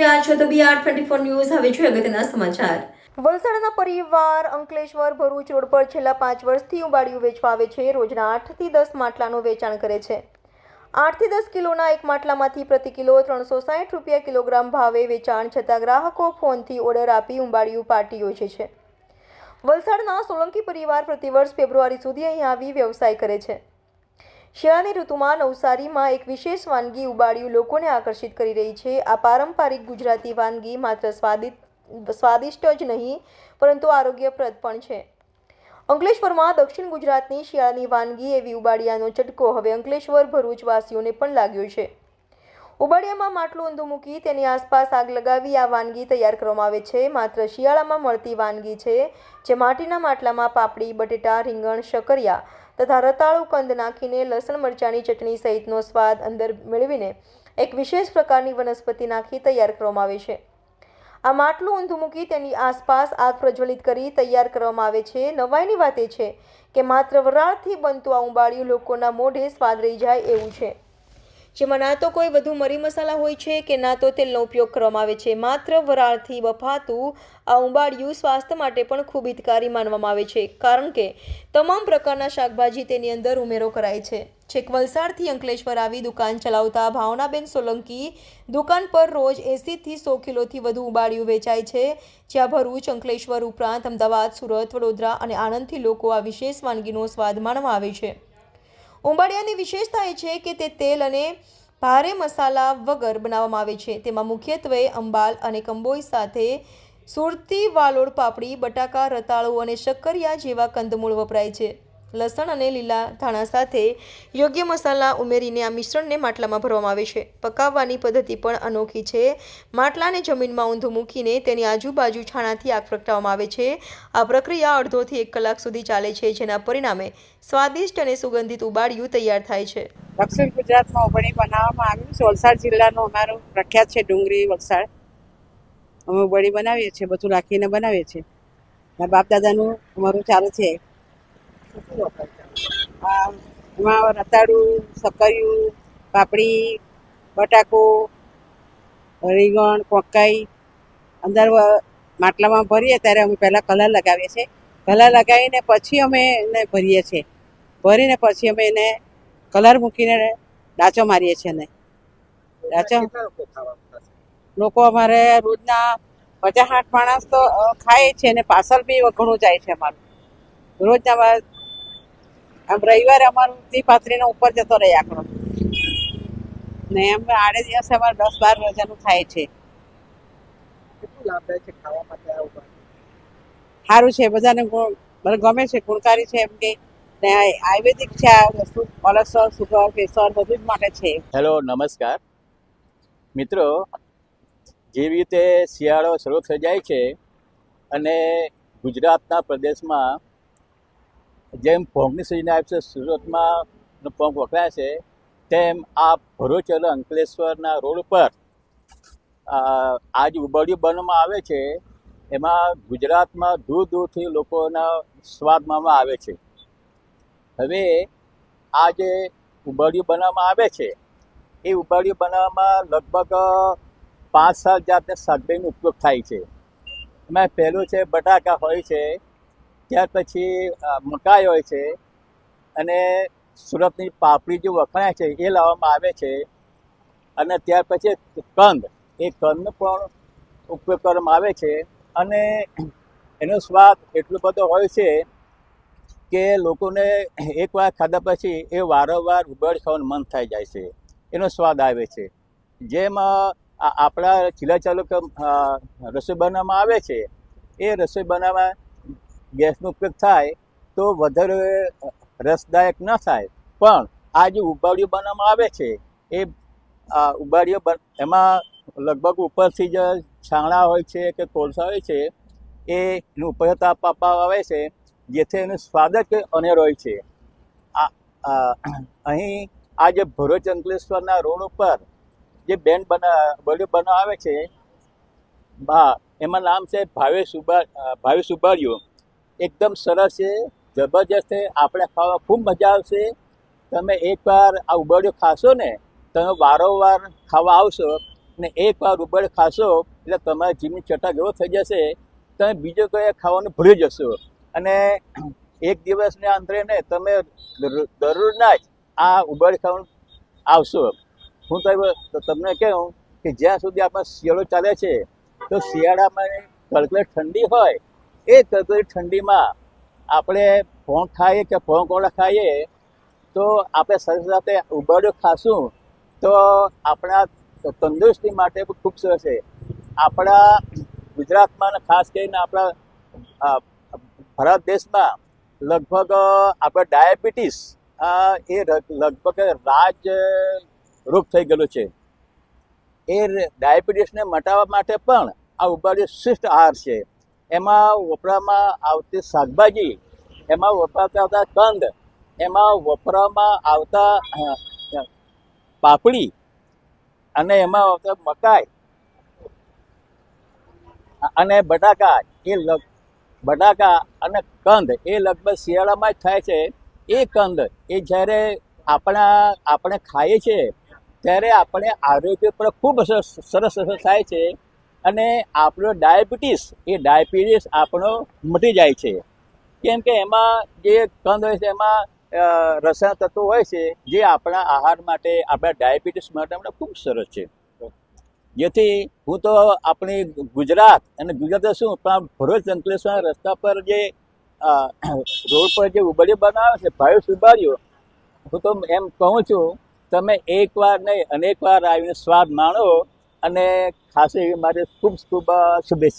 રહ્યા છો તો બીઆર ટ્વેન્ટી ફોર ન્યૂઝ હવે જોઈએ અગત્યના સમાચાર. વલસાડના પરિવાર અંકલેશ્વર ભરૂચ રોડ પર છેલ્લા પાંચ વર્ષથી ઉંબાડિયું વેચવા આવે છે. રોજના આઠથી દસ માટલાનું વેચાણ કરે છે. આઠથી દસ કિલોના એક માટલામાંથી પ્રતિ કિલો ત્રણસો સાઠ રૂપિયા કિલોગ્રામ ભાવે વેચાણ છતાં ગ્રાહકો ફોનથી ઓર્ડર આપી ઉંબાડિયું પાર્ટી યોજે છે. વલસાડના સોલંકી પરિવાર પ્રતિવર્ષ ફેબ્રુઆરી સુધી અહીં આવી વ્યવસાય કરે છે. શિયાળાની ઋતુમાં નવસારીમાં એક વિશેષ વાનગી ઉબાડિયું લોકોને આકર્ષિત કરી રહી છે. આ પારંપરિક ગુજરાતી વાનગી માત્ર સ્વાદિત, સ્વાદિષ્ટ જ નહીં, પરંતુ આરોગ્યપ્રદ પણ છે. અંકલેશ્વરમાં દક્ષિણ ગુજરાતની શિયાળાની વાનગી એવી ઉબાડિયાનો ચટકો હવે અંકલેશ્વર ભરૂચવાસીઓને પણ લાગ્યો છે. ઉબાડિયામાં માટલું ઊંધું મૂકી તેની આસપાસ આગ લગાવી આ વાનગી તૈયાર કરવામાં આવે છે. માત્ર શિયાળામાં મળતી વાનગી છે, જે માટીના માટલામાં પાપડી, બટેટા, રીંગણ શકરિયા તથા રતાળું કંદ નાખીને લસણ મરચાંની ચટણી સહિતનો સ્વાદ અંદર મેળવીને એક વિશેષ પ્રકારની વનસ્પતિ નાખી તૈયાર કરવામાં આવે છે. આ માટલું ઊંધું મૂકી તેની આસપાસ આગ પ્રજ્વલિત કરી તૈયાર કરવામાં આવે છે. નવાઈની વાત એ છે કે માત્ર વરાળથી બનતું આ ઉંબાડિયું લોકોના મોઢે સ્વાદ રહી જાય એવું છે. જેમાં ના તો કોઈ વધુ મરી મસાલા હોય છે કે ના તો તેલનો ઉપયોગ કરવામાં આવે છે. માત્ર વરાળથી બફાતું આ ઉંબાડિયું સ્વાસ્થ્ય માટે પણ ખૂબ હિતકારી માનવામાં આવે છે. કારણ કે તમામ પ્રકારના શાકભાજી તેની અંદર ઉમેરો કરાય છે. છેક વલસાડથી અંકલેશ્વર આવી દુકાન ચલાવતા ભાવનાબેન સોલંકી દુકાન પર રોજ એંસીથી સો કિલોથી વધુ ઉંબાડિયું વેચાય છે. જ્યાં ભરૂચ, અંકલેશ્વર ઉપરાંત અમદાવાદ, સુરત, વડોદરા અને આણંદથી લોકો આ વિશેષ વાનગીનો સ્વાદ માણવા આવે છે. ઉંબાડિયાની વિશેષતા એ છે કે તે તેલ અને ભારે મસાલા વગર બનાવવામાં આવે છે. તેમાં મુખ્યત્વે અંબાલ અને કંબોઈ સાથે સુરતી વાલોડ પાપડી, બટાકા, રતાળુ અને શક્કરિયા જેવા કંદમૂળ વપરાય છે. લસણ અને લીલા ધાણા સાથે યોગ્ય મસાલા ઉમેરીને આ મિશ્રણને માટલામાં ભરવામાં આવે છે. પકાવવાની પદ્ધતિ પણ અનોખી છે. માટલાને જમીનમાં ઊંધું મૂકીને તેની આજુબાજુ છાણાથી આગ પ્રગટાવવામાં આવે છે. આ પ્રક્રિયા અડધોથી એક કલાક સુધી ચાલે છે, જેના પરિણામે સ્વાદિષ્ટ અને સુગંધિત ઉબાડિયું તૈયાર થાય છે. દક્ષિણ ગુજરાતમાં ઉબણી બનાવવામાં આવ્યું છે. વલસાડ જિલ્લાનું અમારું પ્રખ્યાત છે ડુંગળી વલસાડ. અમે ઉબળી બનાવીએ છીએ, બધું રાખીને બનાવીએ છીએ. બાપ દાદાનું અમારું ચાલુ છે. આ એમાં રતાળું સક્કરિયું પાપડી, બટાકો, રીંગણ, કોકાઈ, અંદર માટલામાં ભરીએ ત્યારે અમે પહેલાં કલર લગાવીએ છીએ. કલર લગાવીને પછી અમે એને ભરીએ છીએ. ભરીને પછી અમે એને કલર મૂકીને ડાચો મારીએ છીએ ને ડાચો? લોકો અમારે રોજના પચાસ આઠ માણસ તો ખાય છે અને પાર્સલ બી ઘણું જાય છે અમારું. રોજના આમ રવિવારે અમારો પાથરીને ઉપર જતો રહે આંકડો. ને એમ આડે દિવસે અમારે દસ બાર રજાનું થાય છે. સારું છે બધાને ગુણ મને ગમે છે ગુણકારી છે એમ કે ને આયુર્વેદિક છે આ વસ્તુ કોલેસ્ટ્રોલ સુગર પ્રેશર બધું જ માટે છે. હેલો નમસ્કાર. મિત્રો જેવી રીતે શિયાળો શરૂ થઈ જાય છે અને ગુજરાતના પ્રદેશમાં જેમ ભોગની આવે છે, સુરતમાં પંપ વપરાય છે, તેમ આ ભરૂચ અને અંકલેશ્વરના રોડ ઉપર આ જે ઉબડિયું બનવામાં આવે છે, એમાં ગુજરાતમાં દૂર દૂરથી લોકોના સ્વાદ માણવા આવે છે. હવે આ જે ઉબડિયું બનાવવામાં આવે છે, એ ઉબાડિયું બનાવવામાં લગભગ પાંચ સાત જાતના શાકભાજીનો ઉપયોગ થાય છે. એમાં પહેલું છે બટાકા હોય છે ત્યાર પછી મકાઈ હોય છે અને સુરતની પાપડી જે વખણાય છે એ લાવવામાં આવે છે અને ત્યાર પછી કંદ, એ કંદનો પણ ઉપયોગ કરવામાં આવે છે અને એનો સ્વાદ એટલો બધો હોય છે કે લોકોને એકવાર ખાધા પછી એ વારંવાર ઉબેડ ખાવાનું મન થઈ જાય છે. એનો સ્વાદ આવે છે. જેમ આપણા ચીલા ચાલુ રસોઈ બનાવવામાં આવે છે, એ રસોઈ બનાવવા ગેસનો ઉપયોગ થાય તો વધારે રસદાયક ન થાય. પણ આ જે ઉબાડિયું બનાવવામાં આવે છે, એ બન, એમાં લગભગ ઉપરથી જે છાણા હોય છે કે કોલસા હોય છે એનું ઉપર તાપ આપવામાં આવે છે, જેથી એનો સ્વાદ જ અનેર હોય છે. આ અહીં આ જે ભરૂચ અંકલેશ્વરના રોડ ઉપર જે બેન્ડ બના બર્થડે બનાવે છે હા એમાં નામ છે ભાવેશ ઉબા, ભાવેશ ઉબાડિયો. એકદમ સરસ છે. જબરજસ્ત છે. આપણે ખાવા ખૂબ મજા આવશે. તમે એકવાર આ ઉબળ્યો ખાશો ને, તમે વારંવાર ખાવા આવશો ને એકવાર ઉબળ્યો ખાશો, એટલે તમારા જીવની ચટાક એવો થઈ જશે. તમે બીજો કોઈ ખાવાનું ભૂલી જશો. અને એક દિવસના અંતરે ને તમે દર- દરરોજના જ આ ઉબળ ખાવાનું આવશો. હું તો તમને કહું કે જ્યાં સુધી આપણે શિયાળો ચાલે છે, તો શિયાળામાં કડકડ ઠંડી હોય એ કડકડ ઠંડીમાં આપણે ભોંગ ખાઈએ કે ભોંગ ખાઈએ, તો આપણે સાથે સાથે ઉબાડ્યો ખાશું, તો આપણા તંદુરસ્તી માટે ખૂબ સરસ છે. આપણા ગુજરાતમાં ખાસ કરીને આપણા ભારત દેશમાં લગભગ આપણે ડાયાબિટીસ એ લગભગ રાજ રોગ થઈ ગયેલો છે. એ ડાયાબિટીસને મટાવવા માટે પણ આ ઉબાડ્યો શ્રેષ્ઠ આહાર છે. એમાં વપરામાં આવતી શાકભાજી, એમાં વપરાતા આવતા કંદ, એમાં વપરામાં આવતા પાપડી અને એમાં આવતા મકાઈ અને બટાકા. એ લગ બટાકા અને કંદ, એ લગભગ શિયાળામાં જ થાય છે. એ કંદ, એ જ્યારે આપણા, આપણે ખાઈએ છીએ, ત્યારે આપણે આરોગ્ય પર ખૂબ સરસ અસર થાય છે. અને આપણો ડાયાબિટીસ, એ ડાયાબિટીસ આપણો મટી જાય છે. કેમ કે એમાં જે કંદ હોય છે, એમાં રસાયણ તત્વો હોય છે, જે આપણા આહાર માટે, આપણા ડાયાબિટીસ માટે આપણે ખૂબ સરસ છે. જેથી હું તો આપણી ગુજરાત, અને ગુજરાત શું, પણ ભરૂચ, અંકલેશ્વર રસ્તા પર જે રોડ પર જે ઉબડીઓ બનાવે છે ભાઈ સુભાર્યો હું તો એમ કહું છું, તમે એકવાર નહીં અનેકવાર આવીને સ્વાદ માણો અને ખાસ મારે ખૂબ ખૂબ શુભેચ્છા.